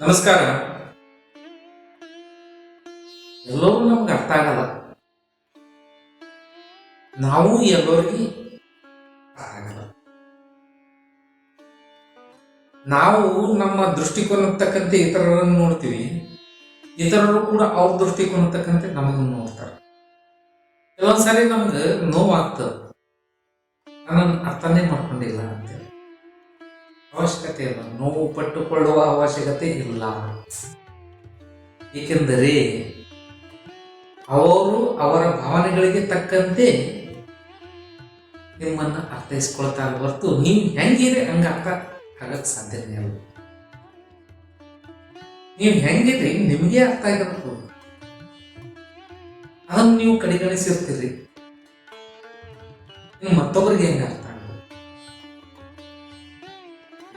ನಮಸ್ಕಾರ. ಎಲ್ಲರೂ ನಮ್ಗೆ ಅರ್ಥ ಆಗಲ್ಲ. ನಾವು ಎಲ್ಲರಿಗೆ ಅರ್ಥ ಆಗಲ್ಲ. ನಾವು ನಮ್ಮ ದೃಷ್ಟಿಕೋನ ತಕ್ಕಂತೆ ಇತರರನ್ನು ನೋಡ್ತೀವಿ. ಇತರರು ಕೂಡ ಅವ್ರ ದೃಷ್ಟಿಕೋನ ತಕ್ಕಂತೆ ನಮಗನ್ನು ನೋಡ್ತಾರೆ. ಕೆಲವೊಂದ್ಸರಿ ನಮ್ಗೆ ನೋವಾಗ್ತದೆ. ನಾನು ಅರ್ಥನೇ ಮಾಡ್ಕೊಂಡಿಲ್ಲ. ಅವಶ್ಯಕತೆ ಇಲ್ಲ ನೋವು ಪಟ್ಟುಕೊಳ್ಳುವ ಅವಶ್ಯಕತೆ ಇಲ್ಲ. ಏಕೆಂದರೆ ಅವರು ಅವರ ಭಾವನೆಗಳಿಗೆ ತಕ್ಕಂತೆ ನಿಮ್ಮನ್ನು ಅರ್ಥೈಸ್ಕೊಳ್ತಾ ಹೊರತು ನೀವು ಹೆಂಗಿರಿ ಹಂಗೆ ಅರ್ಥ ಆಗಕ್ಕೆ ಸಾಧ್ಯನೇ ಇಲ್ಲ. ನೀವು ಹೆಂಗಿದ್ರಿ ನಿಮಗೆ ಅರ್ಥ ಆಗಿರಬೇಕು ಅದನ್ನು ನೀವು ಕಡೆಗಣಿಸಿರ್ತೀರಿ. ಮತ್ತೊಬ್ಬರಿಗೆ ಹೆಂಗೆ ಅರ್ಥ?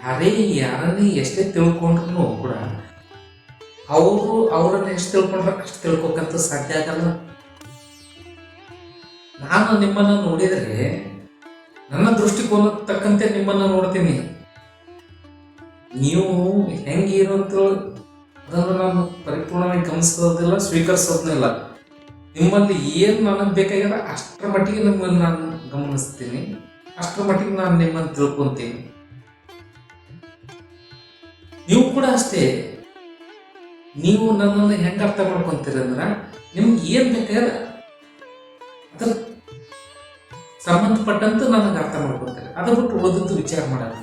ಯಾರೇ ಯಾರನ್ನೇ ಎಷ್ಟೇ ತಿಳ್ಕೊಂಡ್ರು ಕೂಡ ಅವರು ಅವರನ್ನು ಎಷ್ಟು ತಿಳ್ಕೊಂಡ್ರೆ ಅಷ್ಟು ತಿಳ್ಕೊಕಂತ ಸಾಧ್ಯ ಆಗಲ್ಲ. ನಾನು ನಿಮ್ಮನ್ನು ನೋಡಿದರೆ ನನ್ನ ದೃಷ್ಟಿಕೋನ ತಕ್ಕಂತೆ ನಿಮ್ಮನ್ನು ನೋಡ್ತೀನಿ. ನೀವು ಹೆಂಗೆ ಅಂತ ಅದನ್ನು ನಾನು ಪರಿಪೂರ್ಣವಾಗಿ ಗಮನಿಸೋದಿಲ್ಲ, ಸ್ವೀಕರಿಸೋದಿಲ್ಲ. ನಿಮ್ಮಲ್ಲಿ ಏನು ನನಗೆ ಬೇಕಾಗಿರೋ ಅಷ್ಟರ ಮಟ್ಟಿಗೆ ನಿಮ್ಮನ್ನು ನಾನು ಗಮನಿಸ್ತೀನಿ. ಅಷ್ಟರ ಮಟ್ಟಿಗೆ ನಾನು ನಿಮ್ಮನ್ನು ತಿಳ್ಕೊಂತೀನಿ. ನೀವು ಕೂಡ ಅಷ್ಟೇ. ನೀವು ನನ್ನನ್ನು ಹೆಂಗೆ ಅರ್ಥ ಮಾಡ್ಕೊಂತೀರಿ ಅಂದ್ರೆ, ನಿಮ್ಗೆ ಏನ್ ಬೇಕಾದ್ರೆ ಅದ್ರ ಸಂಬಂಧಪಟ್ಟಂತ ನನಗೆ ಅರ್ಥ ಮಾಡ್ಕೊತಾರೆ. ಅದ್ರ ಬಿಟ್ಟು ಉಳಿದದ್ದು ವಿಚಾರ ಮಾಡಲ್ಲ.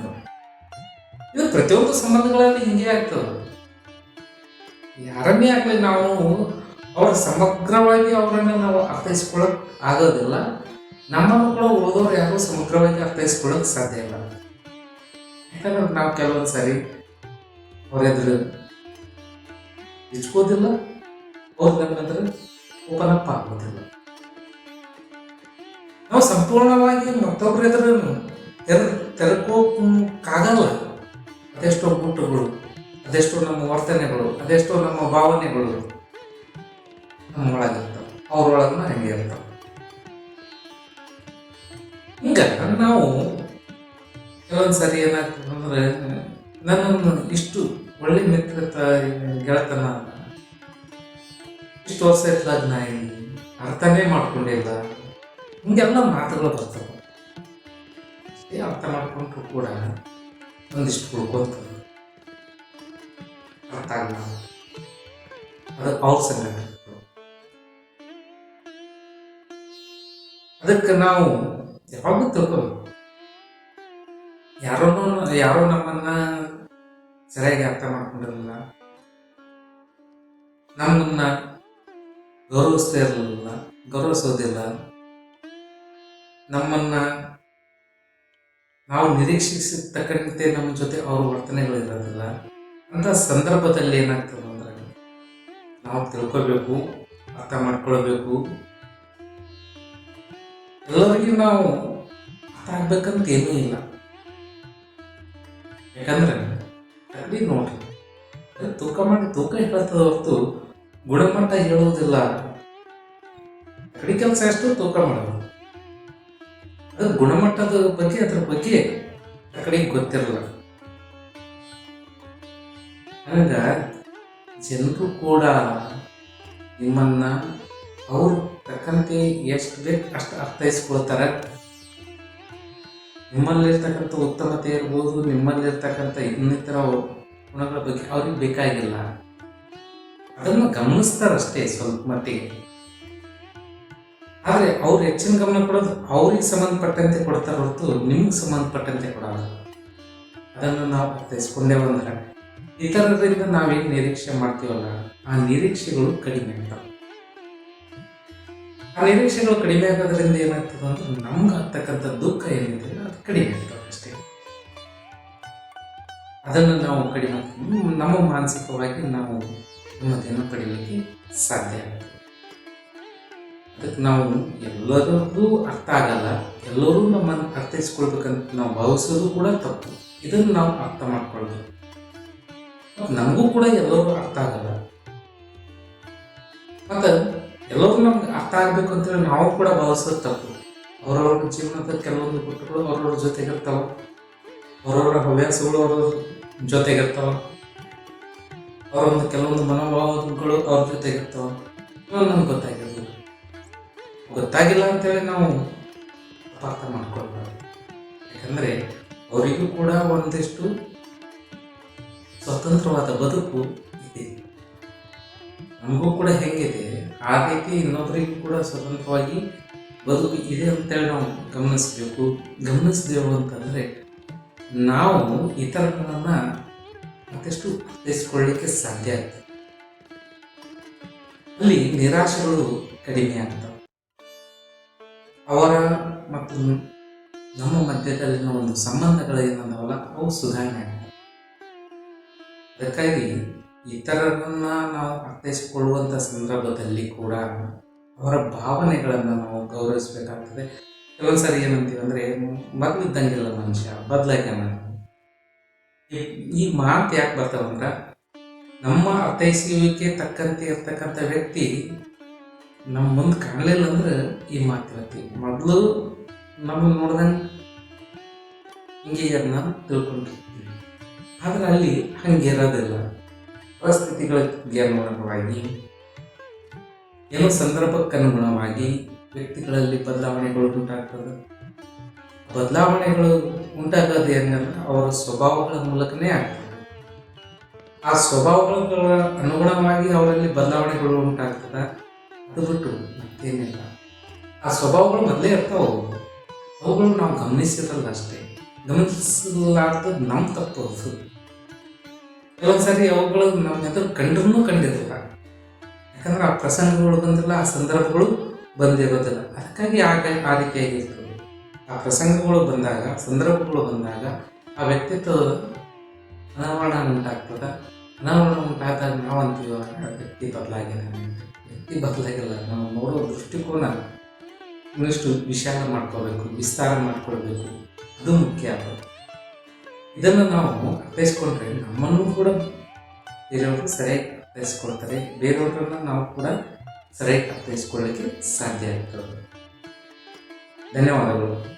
ಇದು ಪ್ರತಿಯೊಂದು ಸಂಬಂಧಗಳಲ್ಲಿ ಹಿಂಗೆ ಆಗ್ತದೆ ಯಾರನ್ನೇ ಆಗಲಿ ನಾವು ಅವ್ರ ಸಮಗ್ರವಾಗಿ ಅವರನ್ನು ನಾವು ಅರ್ಥೈಸ್ಕೊಳ್ಳೋಕೆ ಆಗೋದಿಲ್ಲ. ನಮ್ಮ ಮಕ್ಕಳು ಓದೋರು ಯಾರು ಸಮಗ್ರವಾಗಿ ಅರ್ಥೈಸ್ಕೊಳ್ಳೋಕೆ ಸಾಧ್ಯ ಇಲ್ಲ. ಯಾಕಂದ್ರೆ ನಾವು ಕೆಲವೊಂದು ಸಾರಿ ಅವರೆದ್ರು ಹೆಚ್ಕೋದಿಲ್ಲ ಅವ್ರ ಓಪನ್ ಅಪ್ ಆಗೋದಿಲ್ಲ ನಾವು ಸಂಪೂರ್ಣವಾಗಿ ಮತ್ತೊಬ್ಬರ ಎದುರು ತೆರ ತೆರಕೋಕ್ಕಾಗಲ್ಲ ಅದೆಷ್ಟೋ ಗುಟ್ಟುಗಳು, ಅದೆಷ್ಟೋ ನಮ್ಮ ವರ್ತನೆಗಳು, ಅದೆಷ್ಟೋ ನಮ್ಮ ಭಾವನೆಗಳು ನಮ್ಮ ಒಳಗಿರ್ತಾವೆ ಅವ್ರೊಳಗನ ಹೆಂಗೆ ಇರ್ತಾವೆ. ಹಿಂಗ ನಾವು ಕೆಲವೊಂದು ಸರಿ ಏನಾಗ್ತದೆ? ವರ್ಷ ನಾಯಿ ಅರ್ಥನೇ ಮಾಡ್ಕೊಂಡಿಲ್ಲ ಹಿಂಗೆಲ್ಲ ಮಾತುಗಳು ಬರ್ತವೆ. ಅಷ್ಟೇ ಅರ್ಥ ಮಾಡ್ಕೊಂಡ್ರು ಕೂಡ ಒಂದಿಷ್ಟು ಉಳ್ಕೊಂತ. ಅರ್ಥ ಆಗಲ್ಲ ಅದು ಅವ್ರ ಸಂಗತಿ ಅದಕ್ಕೆ ನಾವು ಯಾವಾಗೂ ತಿಳ್ಕೊಬೇಕು. ಯಾರೋ ಯಾರೋ ನಮ್ಮನ್ನ ಸರಿಯಾಗಿ ಅರ್ಥ ಮಾಡ್ಕೊಂಡಿರಲಿಲ್ಲ. ನಮ್ಮನ್ನ ಗೌರವಿಸ್ತಾ ಇರಲಿಲ್ಲ, ಗೌರವಿಸೋದಿಲ್ಲ. ನಮ್ಮನ್ನ ನಾವು ನಿರೀಕ್ಷಿಸಿದ ತಕ್ಕಂತೆ ನಮ್ಮ ಜೊತೆ ಅವ್ರ ವರ್ತನೆಗಳು ಇರೋದಿಲ್ಲ. ಅಂತ ಸಂದರ್ಭದಲ್ಲಿ ಏನಾಗ್ತದೆ ಅಂದ್ರೆ, ನಾವು ತಿಳ್ಕೊಬೇಕು, ಅರ್ಥ ಮಾಡ್ಕೊಳ್ಬೇಕು. ಎಲ್ಲರಿಗೂ ನಾವು ಅರ್ಥ ಆಗ್ಬೇಕಂತ ಏನೂ ಇಲ್ಲ. ಯಾಕಂದ್ರೆ, ಅಲ್ಲಿ ನೋಡ್ರಿ ತೂಕ ಮಾಡಿ ತೂಕ ಹೇಳ್ತದ ಹೊರತು ಗುಣಮಟ್ಟ ಹೇಳುವುದಿಲ್ಲ ಕಡಿ ಕೆಲಸ ಎಷ್ಟು ತೂಕ ಮಾಡೋದು. ಅದು ಗುಣಮಟ್ಟದ ಬಗ್ಗೆ, ಅದ್ರ ಬಗ್ಗೆ ಆ ಕಡೆಗೆ ಗೊತ್ತಿರಲ್ಲ. ಹಂಗ ಜನರು ಕೂಡ ನಿಮ್ಮನ್ನ ಅವ್ರ ತಕ್ಕಂತೆ ಎಷ್ಟು ಬೇಕು ಅಷ್ಟು ಅರ್ಥೈಸ್ಕೊಳ್ತಾರೆ. ನಿಮ್ಮಲ್ಲಿರ್ತಕ್ಕಂಥ ಉತ್ತಮತೆ ಇರ್ಬೋದು, ನಿಮ್ಮಲ್ಲಿರ್ತಕ್ಕಂಥ ಇನ್ನಿತರ ಗುಣಗಳ ಬಗ್ಗೆ ಅವ್ರಿಗೆ ಬೇಕಾಗಿಲ್ಲ. ಅದನ್ನು ಗಮನಿಸ್ತಾರಷ್ಟೇ ಸ್ವಲ್ಪ ಮಟ್ಟಿಗೆ. ಆದರೆ ಅವ್ರು ಹೆಚ್ಚಿನ ಗಮನ ಕೊಡೋದು ಅವ್ರಿಗೆ ಸಂಬಂಧಪಟ್ಟಂತೆ ಕೊಡ್ತಾರೆ ಹೊರತು ನಿಮ್ಗೆ ಸಂಬಂಧಪಟ್ಟಂತೆ ಕೊಡಲ್ಲ. ಅದನ್ನು ನಾವು ಅರ್ಥೈಸ್ಕೊಂಡೇ ಬಂದರೆ ಇತರರಿಂದ ನಾವೇನು ನಿರೀಕ್ಷೆ ಮಾಡ್ತೀವಲ್ಲ, ಆ ನಿರೀಕ್ಷೆಗಳು ಕಡಿಮೆ ಆಗ್ತವೆ. ಆ ನಿರೀಕ್ಷೆಗಳು ಕಡಿಮೆ ಆಗೋದ್ರಿಂದ ಏನಾಗ್ತದೆ ಅಂದ್ರೆ ನಮ್ಗೆ ಆಗ್ತಕ್ಕಂಥ ದುಃಖ ಏನಿದೆ ಅದು ಕಡಿಮೆ ಆಗ್ತದೆ ಅಷ್ಟೇ. ಅದನ್ನು ನಾವು ಕಡಿಮೆ ನಮ್ಮ ಮಾನಸಿಕವಾಗಿ ನಾವು ನೆಮ್ಮದಿಯನ್ನು ಪಡೆಯಲಿಕ್ಕೆ ಸಾಧ್ಯ ಆಗ್ತದೆ. ಅದಕ್ಕೆ ನಾವು ಎಲ್ಲರಿಗೂ ಅರ್ಥ ಆಗಲ್ಲ. ಎಲ್ಲರೂ ನಮ್ಮನ್ನು ಅರ್ಥೈಸ್ಕೊಳ್ಬೇಕಂತ ನಾವು ಭಾವಿಸೋದು ಕೂಡ ತಪ್ಪು. ಇದನ್ನು ನಾವು ಅರ್ಥ ಮಾಡ್ಕೊಳ್ಬೇಕು. ನಮಗೂ ಕೂಡ ಎಲ್ಲರೂ ಅರ್ಥ ಆಗಲ್ಲ. ಮತ್ತು ಎಲ್ಲರೂ ನಮ್ಗೆ ಅರ್ಥ ಆಗಬೇಕು ಅಂತೇಳಿ ನಾವು ಕೂಡ ಭಾವಿಸೋದು ತಪ್ಪು. ಅವರವ್ರ ಜೀವನದ ಕೆಲವೊಂದು ಗುಟ್ಟುಗಳು ಅವ್ರವ್ರ ಜೊತೆಗಿರ್ತಾವ. ಅವರವರ ಹವ್ಯಾಸಗಳು ಅವ್ರವ್ರ ಜೊತೆಗಿರ್ತಾವ. ಅವರೊಂದು ಕೆಲವೊಂದು ಮನೋಭಾವಗಳು ಅವ್ರ ಜೊತೆಗಿರ್ತಾವ. ನಮ್ಗೆ ಗೊತ್ತಾಗಿರೋದಿಲ್ಲ ಗೊತ್ತಾಗಿಲ್ಲ ಅಂತೇಳಿ ನಾವು ಅಪಾರ್ಥ ಮಾಡ್ಕೊಳ್ಬಾರ್ದು. ಯಾಕಂದರೆ ಅವರಿಗೂ ಕೂಡ ಒಂದಿಷ್ಟು ಸ್ವತಂತ್ರವಾದ ಬದುಕು ಇದೆ. ನಮಗೂ ಕೂಡ ಹೆಂಗಿದೆ. ಆ ರೀತಿ ಇನ್ನೊಬ್ಬರಿಗೂ ಕೂಡ ಸ್ವತಂತ್ರವಾಗಿ ಬದುಕು ಇದೆ ಅಂತೇಳಿ ನಾವು ಗಮನಿಸಬೇಕು. ಗಮನಿಸಿದೆವು ಅಂತಂದರೆ ನಾವು ಇತರಗಳನ್ನು ಮತ್ತಷ್ಟು ಅರ್ಥೈಸ್ಕೊಳ್ಳಿಕ್ಕೆ ಸಾಧ್ಯ ಆಗ್ತದೆ. ಅಲ್ಲಿ ನಿರಾಶೆಗಳು ಕಡಿಮೆ ಆಗ್ತವೆ. ಅವರ ಮತ್ತು ನಮ್ಮ ಮಧ್ಯದಲ್ಲಿನ ಒಂದು ಸಂಬಂಧಗಳು ಏನಂದವಲ್ಲ ಅವು ಸುಧಾರಣೆ ಆಗ್ತವೆ. ಅದಕ್ಕಾಗಿ ಇತರರನ್ನ ನಾವು ಅರ್ಥೈಸಿಕೊಳ್ಳುವಂಥ ಸಂದರ್ಭದಲ್ಲಿ ಕೂಡ ಅವರ ಭಾವನೆಗಳನ್ನು ನಾವು ಗೌರವಿಸಬೇಕಾಗ್ತದೆ. ಕೆಲವೊಂದು ಏನಂತೀವಿ ಅಂದರೆ ಮೊದಲಿದ್ದಂಗಿಲ್ಲ ಮನುಷ್ಯ ಬದಲಾಗ್ಯಾನ ಈ ಮಾತು ಯಾಕೆ ಬರ್ತಾವಂದ್ರೆ, ನಮ್ಮ ಅರ್ಥೈಸುವಿಕೆ ತಕ್ಕಂತೆ ಇರ್ತಕ್ಕಂಥ ವ್ಯಕ್ತಿ ನಮ್ಮ ಮುಂದೆ ಕಾಣಲಿಲ್ಲ ಅಂದ್ರೆ ಈ ಮಾತಿರತ್ತಿ ಮೊದಲು ನಮ್ಮನ್ನು ನೋಡ್ದಂಗೆ ಹಿಂಗೆ ಅದನ್ನ ತಿಳ್ಕೊಂಡಿರ್ತೀವಿ. ಆದ್ರೆ ಅಲ್ಲಿ ಹಂಗೆ ಇರೋದಿಲ್ಲ. ಪರಿಸ್ಥಿತಿಗಳಿಗೆ ಅನುಗುಣವಾಗಿ ಏನೋ ಸಂದರ್ಭಕ್ಕೆ ಅನುಗುಣವಾಗಿ ವ್ಯಕ್ತಿಗಳಲ್ಲಿ ಬದಲಾವಣೆಗಳು ಉಂಟಾಗ್ತದೆ. ಬದಲಾವಣೆಗಳು ಉಂಟಾಗೋದು ಏನಂದ್ರೆ ಅವರ ಸ್ವಭಾವಗಳ ಮೂಲಕನೇ ಆಗ್ತದೆ. ಆ ಸ್ವಭಾವಗಳ ಅನುಗುಣವಾಗಿ ಅವರಲ್ಲಿ ಬದಲಾವಣೆಗಳು ಉಂಟಾಗ್ತದೆ. ಅದು ಬಿಟ್ಟು ಮತ್ತೇನಿಲ್ಲ. ಆ ಸ್ವಭಾವಗಳು ಮೊದಲೇ ಇರ್ತಾವೆ ಅವು ಅವುಗಳು ನಾವು ಗಮನಿಸಿರಲ್ಲ ಅಷ್ಟೇ. ಗಮನಿಸಲಾರ್ದದ್ದು ನಮ್ಮ ತಪ್ಪು ಅದು. ಕೆಲವೊಂದ್ಸರಿ ಅವುಗಳು ನಮ್ಮ ಎದುರು ಕಂಡ್ರೂ ಕಂಡಿರಲ್ಲ. ಯಾಕಂದ್ರೆ ಆ ಪ್ರಸಂಗಗಳು ಬಂದಿಲ್ಲ, ಆ ಸಂದರ್ಭಗಳು ಬಂದಿರೋದಿಲ್ಲ. ಅದಕ್ಕಾಗಿ ಆಗ ಆ ರೀತಿಯಾಗಿರ್ತದೆ ಆ ಪ್ರಸಂಗಗಳು ಬಂದಾಗ, ಸಂದರ್ಭಗಳು ಬಂದಾಗ ಆ ವ್ಯಕ್ತಿತ್ವದ ಅನಾವರಣ ಉಂಟಾಗ್ತದೆ. ಅನಾವರಣ ಉಂಟಾದಾಗ ನಾವು ಅಂತೀವಿ ವ್ಯಕ್ತಿ. ವ್ಯಕ್ತಿ ಬದಲಾಗಿಲ್ಲ. ನಾವು ನೋಡೋ ದೃಷ್ಟಿಕೋನ ಇನ್ನಷ್ಟು ವಿಶಾಲ ಮಾಡ್ಕೋಬೇಕು ವಿಸ್ತಾರ ಮಾಡ್ಕೊಳ್ಬೇಕು. ಅದು ಮುಖ್ಯ ಆಗೋದು ಇದನ್ನು ನಾವು ಅರ್ಥೈಸ್ಕೊಂಡ್ರೆ ನಮ್ಮನ್ನು ಕೂಡ ಬೇರೆಯವರು ಸರಿಯಾಗಿ ಅರ್ಥೈಸ್ಕೊಳ್ತಾರೆ, ಬೇರೆಯವ್ರನ್ನ ನಾವು ಕೂಡ ಸರಿಯಾಗಿ ಅರ್ಥೈಸ್ಕೊಳ್ಳೋಕ್ಕೆ ಸಾಧ್ಯ ಆಗ್ತದೆ. ಧನ್ಯವಾದಗಳು.